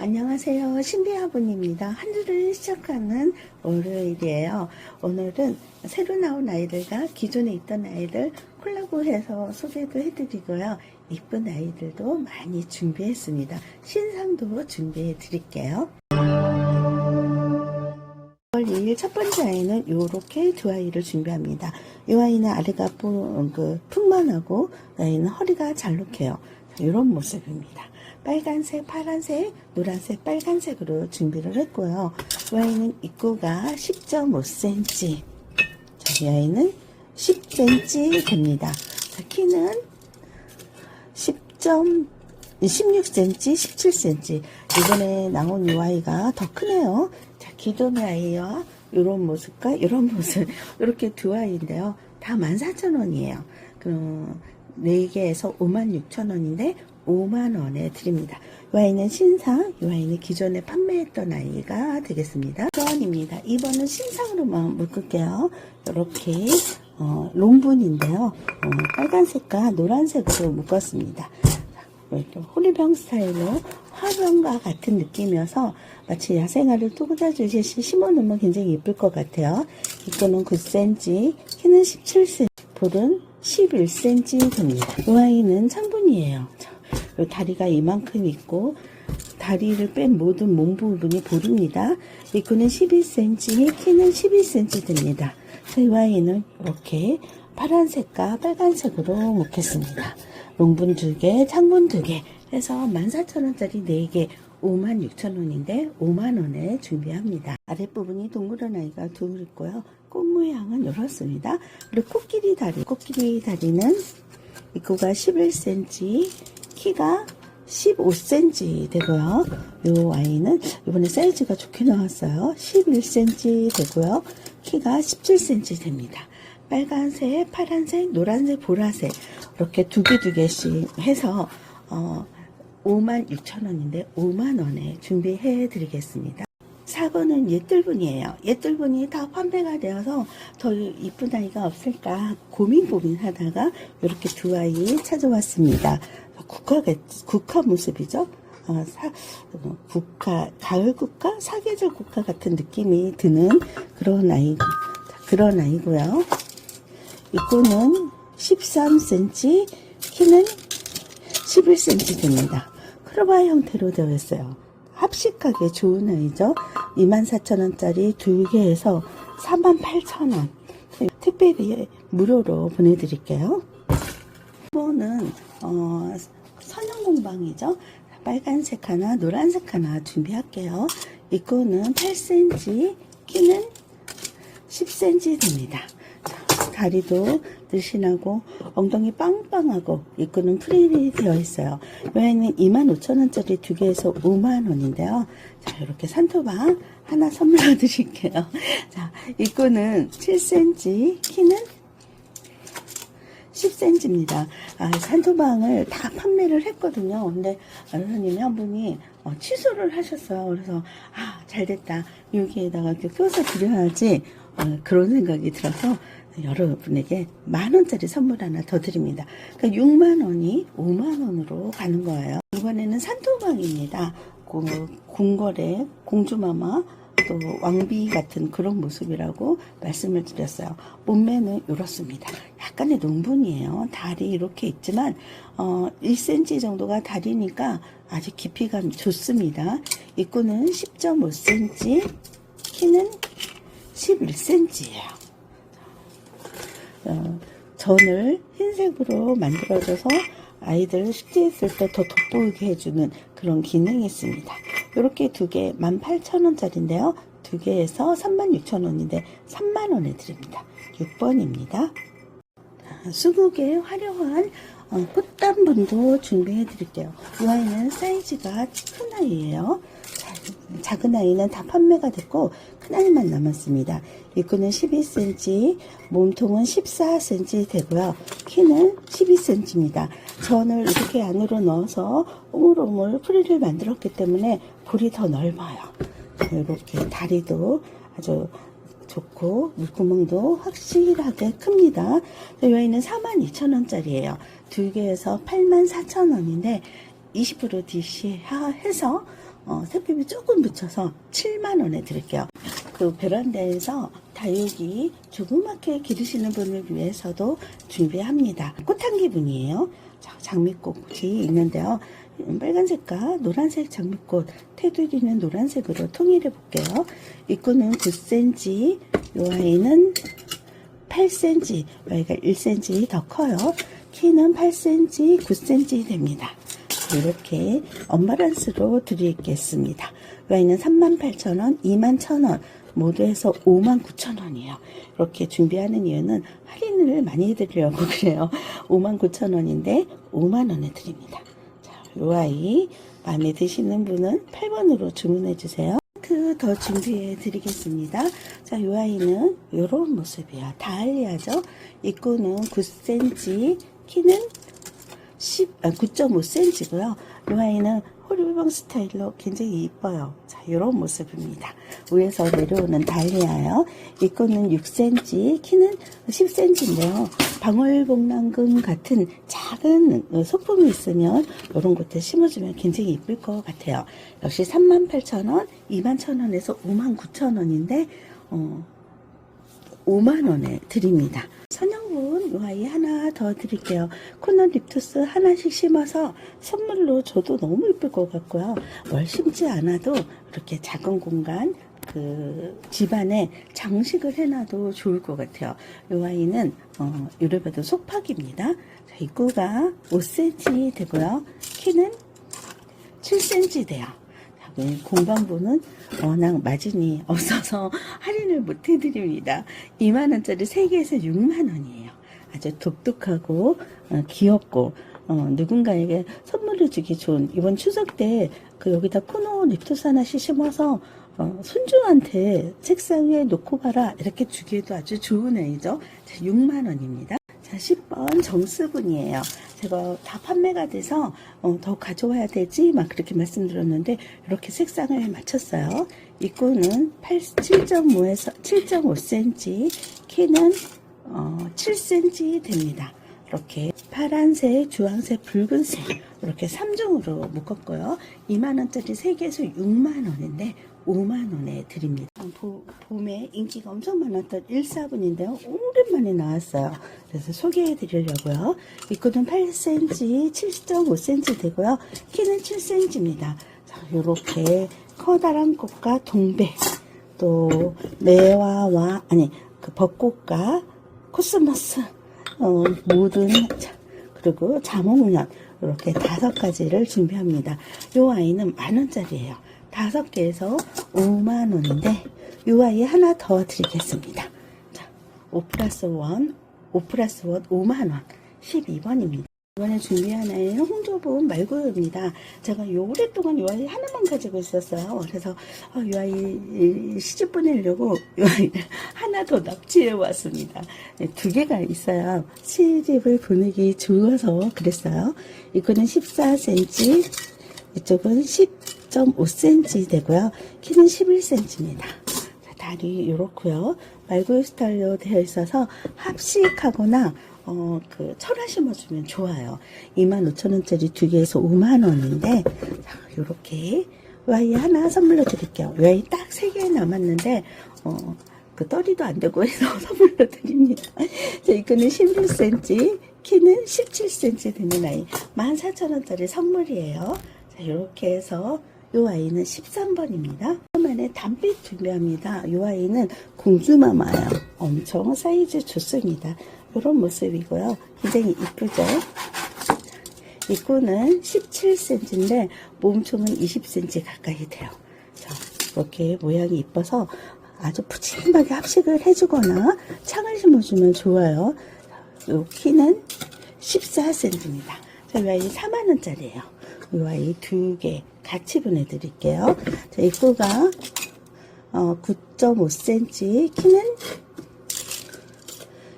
안녕하세요. 신비아분입니다. 한 주를 시작하는 월요일이에요. 오늘은 새로 나온 아이들과 기존에 있던 아이들 콜라보해서 소개도 해드리고요. 이쁜 아이들도 많이 준비했습니다. 신상도 준비해 드릴게요. 1월 2일 첫 번째 아이는 이렇게 두 아이를 준비합니다. 이 아이는 아래가 ปู-그 풍만하고 이 아이는 허리가 잘록해요. 이런 모습입니다. 빨간색, 파란색, 노란색, 빨간색으로 준비를 했고요. 이 아이는 입구가 10.5cm. 자, 이 아이는 10cm 됩니다. 자, 키는 10. 16cm, 17cm. 이번에 나온 이 아이가 더 크네요. 자, 기존의 아이와 이런 모습과 이런 모습, 이렇게 두 아이인데요. 다 14,000원이에요. 그럼 4개에서 56,000원인데 5만원에 드립니다. 이 아이는 신상, 이 아이는 기존에 판매했던 아이가 되겠습니다. 2번입니다. 2번은 신상으로만 묶을게요. 이렇게 어, 롱분인데요. 어, 빨간색과 노란색으로 묶었습니다. 이렇게 호리병 스타일로 화병과 같은 느낌이어서 마치 야생화를 뚜그다주듯이 심어놓으면 굉장히 예쁠 것 같아요. 입구는 9cm, 키는 17cm, 볼은 11cm 됩니다. 이 아이는 창분이에요. 다리가 이만큼 있고 다리를 뺀 모든 몸 부분이 볼입니다. 입구는 12cm, 키는 12cm 됩니다. 이 아이는 이렇게 파란색과 빨간색으로 묶겠습니다. 롱분 2개, 창분 2개 해서 14,000원짜리 4개 56,000원인데 5만원에 준비합니다. 아랫부분이 동그란 아이가 둘 있고요. 꽃 모양은 이렇습니다. 그리고 코끼리 다리, 코끼리 다리는 입구가 11cm, 키가 15cm 되고요. 이 아이는 이번에 사이즈가 좋게 나왔어요. 11cm 되고요. 키가 17cm 됩니다. 빨간색, 파란색, 노란색, 보라색 이렇게 두 개 두 개씩 해서 어, 56,000원인데 5만 원에 준비해 드리겠습니다. 4번은 옛들분이에요. 옛들분이 다 판매가 되어서 더 이쁜 아이가 없을까 고민 고민하다가 이렇게 두 아이 찾아왔습니다. 국화, 국화 모습이죠. 어, 사, 어, 국화, 가을 국화, 사계절 국화 같은 느낌이 드는 그런 아이, 그런 아이고요. 입구는 13cm, 키는 11cm 됩니다. 크로바 형태로 되어 있어요. 합식하게 좋은 아이죠. 24,000원짜리 두 개에서 48,000원. 택배비 무료로 보내드릴게요. 이거는 어, 선형공방이죠. 빨간색 하나, 노란색 하나 준비할게요. 입구는 8cm, 키는 10cm 됩니다. 자, 다리도 늘씬하고 엉덩이 빵빵하고 입구는 프릴이 되어 있어요. 여기는 25,000원짜리 두 개에서 5만원인데요. 자, 이렇게 산토방 하나 선물로 드릴게요. 자, 입구는 7cm, 키는 10cm입니다. 아, 산토방을 다 판매를 했거든요. 근데 어르님이 한 분이 어, 취소를 하셨어요. 그래서 아, 잘 됐다. 여기에다가 이렇게 껴서 드려야지 어, 그런 생각이 들어서 여러분에게 만 원짜리 선물 하나 더 드립니다. 그러니까 6만 원이 5만 원으로 가는 거예요. 이번에는 산토방입니다. 그 궁궐의 공주마마 또 왕비 같은 그런 모습이라고 말씀을 드렸어요. 몸매는 이렇습니다. 약간의 농분이에요. 다리 이렇게 있지만 어, 1cm 정도가 다리니까 아주 깊이가 좋습니다. 입구는 10.5cm, 키는 11cm예요. 어, 전을 흰색으로 만들어줘서 아이들 숙제했을 때더 돋보이게 해주는 그런 기능이 있습니다. 이렇게 두 개 18,000원짜리인데요. 두 개에서 36,000원인데 3만원에 드립니다. 6번입니다. 수국의 화려한 어, 꽃단분도 준비해 드릴게요. 이 아이는 사이즈가 큰 아이예요. 자, 작은 아이는 다 판매가 됐고 큰 아이만 남았습니다. 입구는 12cm, 몸통은 14cm 되고요. 키는 12cm입니다. 전을 이렇게 안으로 넣어서 오물오물 프리를 만들었기 때문에 볼이 더 넓어요. 이렇게 다리도 아주 좋고 물구멍도 확실하게 큽니다. 여기는 42,000원짜리예요. 두 개에서 84,000원인데 20% DC 해서 어, 세피비 조금 붙여서 7만 원에 드릴게요. 그 베란다에서 다육이 조그맣게 기르시는 분을 위해서도 준비합니다. 꽃향기 분이에요. 자, 장미꽃이 있는데요. 음, 빨간색과 노란색 장미꽃, 테두리는 노란색으로 통일해 볼게요. 입구는 9cm, 이 아이는 8cm, 여기가 1cm 더 커요. 키는 8cm, 9cm 됩니다. 이렇게 언바란스로 드리겠습니다. 이 아이는 38,000원, 21,000원, 모두 해서 59,000원이에요. 이렇게 준비하는 이유는 할인을 많이 해드리려고 그래요. 59,000원인데 5만원에 드립니다. 자, 이 아이 마음에 드시는 분은 8번으로 주문해 주세요. 그더 준비해 드리겠습니다. 자, 이 아이는 이런 모습이에요. 다알리아죠? 입구는 9cm, 키는 10, 아, 9.5cm고요. 이 아이는 호리병 스타일로 굉장히 이뻐요. 자, 이런 모습입니다. 위에서 내려오는 달리아요. 입구는 6cm, 키는 10cm인데요. 방울복랑금 같은 작은 소품이 있으면 이런 곳에 심어주면 굉장히 이쁠 것 같아요. 역시 38,000원, 21,000원에서 59,000원인데, 어, 5만원에 드립니다. 선영분 이 아이 하나 더 드릴게요. 코너 립투스 하나씩 심어서 선물로 줘도 너무 예쁠 것 같고요. 뭘 심지 않아도 이렇게 작은 공간 그 집안에 장식을 해놔도 좋을 것 같아요. 이 아이는 어, 유럽에도 속팍입니다. 자, 입구가 5cm 되고요. 키는 7cm 돼요. 네, 공방부는 워낙 마진이 없어서 할인을 못 해드립니다. 2만원짜리 3개에서 6만원이에요. 아주 독특하고 어, 귀엽고 어, 누군가에게 선물을 주기 좋은 이번 추석 때 그 여기다 코노 립토스 하나씩 심어서 어, 손주한테 책상 위에 놓고 가라 이렇게 주기에도 아주 좋은 아이죠. 6만 원입니다. 자, 10번 정수분이에요. 제가 다 판매가 돼서 어, 더 가져와야 되지 막 그렇게 말씀드렸는데 이렇게 색상을 맞췄어요. 입구는 8, 7.5에서 7.5cm, 키는 어, 7cm 됩니다. 이렇게 파란색, 주황색, 붉은색 이렇게 3종으로 묶었고요. 2만원짜리 3개에서 6만원인데 5만원에 드립니다. 보, 봄에 인기가 엄청 많았던 1사분인데요. 오랜만에 나왔어요. 그래서 소개해 드리려고요. 입구는 8cm, 7.5cm 되고요. 키는 7cm입니다. 자, 요렇게 커다란 꽃과 동백, 또 매화와, 아니, 그 벚꽃과 코스모스, 어, 모든, 자, 그리고 자몽우연, 이렇게 다섯 가지를 준비합니다. 요 아이는 만 원짜리예요. 다섯 개에서 5만 원인데 이 아이 하나 더 드리겠습니다. 자, 5 플러스 1, 5 플러스 1, 5만 원, 12번입니다. 이번에 준비한 아이는 홍조분 말고요입니다. 제가 요 오랫동안 이 아이 하나만 가지고 있었어요. 그래서 어, 이 아이 시집 보내려고 이 아이를 하나 더 납치해 왔습니다. 네, 두 개가 있어야 시집을 보내기 좋아서 그랬어요. 이거는 14cm, 이쪽은 10.5cm 되고요. 키는 11cm입니다. 다리 이렇고요. 말고요 스타일로 되어 있어서 합식하거나 어, 그 철화 심어주면 좋아요. 25,000원짜리 두 개에서 5만원인데 자, 요렇게 와이 하나 선물로 드릴게요. 와이 딱 세 개 남았는데 어, 그 떨이도 안 되고 해서 선물로 드립니다. 자, 이거는 16cm, 키는 17cm 되는 아이. 14,000원짜리 선물이에요. 자, 이렇게 해서 이 아이는 13번입니다. 오랜만에 담빛 준비합니다. 이 아이는 공주마마예요. 엄청 사이즈 좋습니다. 이런 모습이고요. 굉장히 이쁘죠? 입구는 17cm인데 몸총은 20cm 가까이 돼요. 자, 이렇게 모양이 이뻐서 아주 푸짐하게 합식을 해주거나 창을 심어주면 좋아요. 이 키는 14cm입니다. 자, 이 아이 4만원짜리예요. 이 아이 두 개 같이 보내드릴게요. 자, 입구가 어, 9.5cm, 키는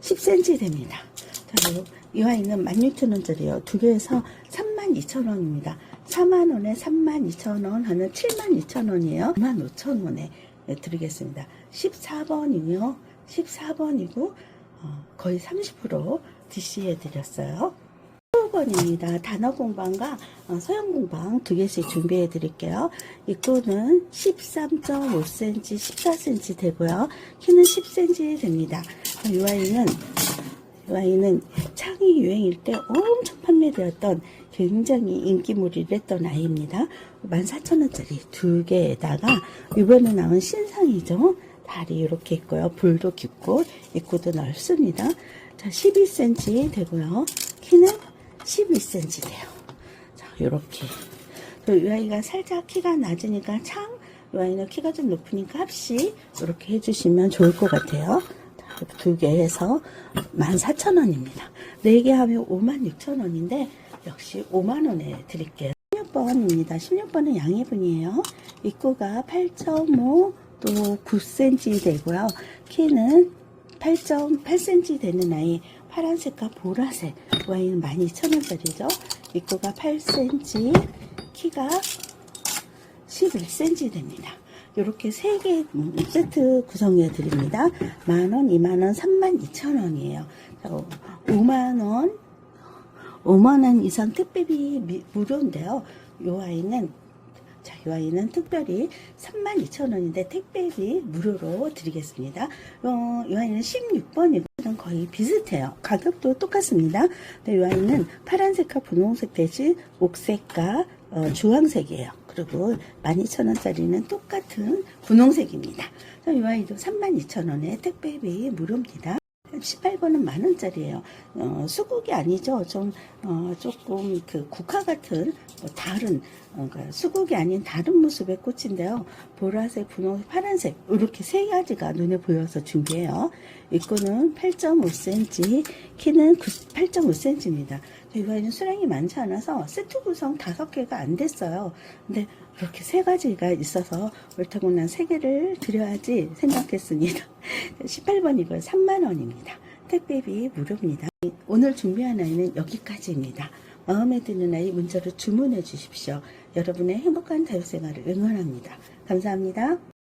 10cm 됩니다. 자, 요- 이 아이는 16,000원짜리예요. 두 개에서 32,000원입니다. 4만원에 32,000원 하는 72,000원이에요. 25,000원에 드리겠습니다. 14번이요. 14번이고 어, 거의 30% DC해 드렸어요. 18번입니다. 단어 공방과 어, 서양 공방 두 개씩 준비해 드릴게요. 입구는 13.5cm, 14cm 되고요. 키는 10cm 됩니다. 이 아이는 이 아이는 창이 유행일 때 엄청 판매되었던 굉장히 인기몰이를 던 아이입니다. 14,000원짜리 두 개에다가 이번에 나온 신상이죠. 다리 이렇게 있고요. 볼도 깊고 입구도 넓습니다. 자, 12cm 되고요. 키는 11cm 돼요. 자, 이렇게. 이 아이가 살짝 키가 낮으니까 창, 이 아이는 키가 좀 높으니까 합시 이렇게 해주시면 좋을 것 같아요. 자, 두개 해서 14,000원입니다. 네개 하면 56,000원인데 역시 5만원에 드릴게요. 16번입니다. 16번은 양해분이에요. 입구가 8.5 또 9cm 되고요. 키는 8.8cm 되는 아이 파란색과 보라색 와인은 12,000원짜리죠. 입구가 8cm 키가 11cm 됩니다. 이렇게 세개 세트 구성해 드립니다. 만원, 2만원, 3만 2천원이에요. 5만원, 5만원 이상 특별히 미- 무료인데요. 이 아이는 자, 이 아이는 특별히 32,000원인데 택배비 무료로 드리겠습니다. 어, 이 아이는 16번이고 거의 비슷해요. 가격도 똑같습니다. 근데 이 아이는 파란색과 분홍색 대신 옥색과 어, 주황색이에요. 그리고 12,000원짜리는 똑같은 분홍색입니다. 이 아이도 32,000원에 택배비 무료입니다. 18번은 만 원짜리예요. 어, 수국이 아니죠. 좀 어, 조금 그 국화 같은 뭐 다른 어, 그러니까 수국이 아닌 다른 모습의 꽃인데요. 보라색, 분홍색, 파란색 이렇게 세 가지가 눈에 보여서 준비해요. 입구는 8.5cm, 키는 8.5cm입니다. 이 아이는 수량이 많지 않아서 세트 구성 다섯 개가 안 됐어요. 근데 이렇게 세 가지가 있어서 옳다고 난 세 개를 드려야지 생각했습니다. 18번이고요. 3만원입니다. 택배비 무료입니다. 오늘 준비한 아이는 여기까지입니다. 마음에 드는 아이 문자로 주문해 주십시오. 여러분의 행복한 자유생활을 응원합니다. 감사합니다.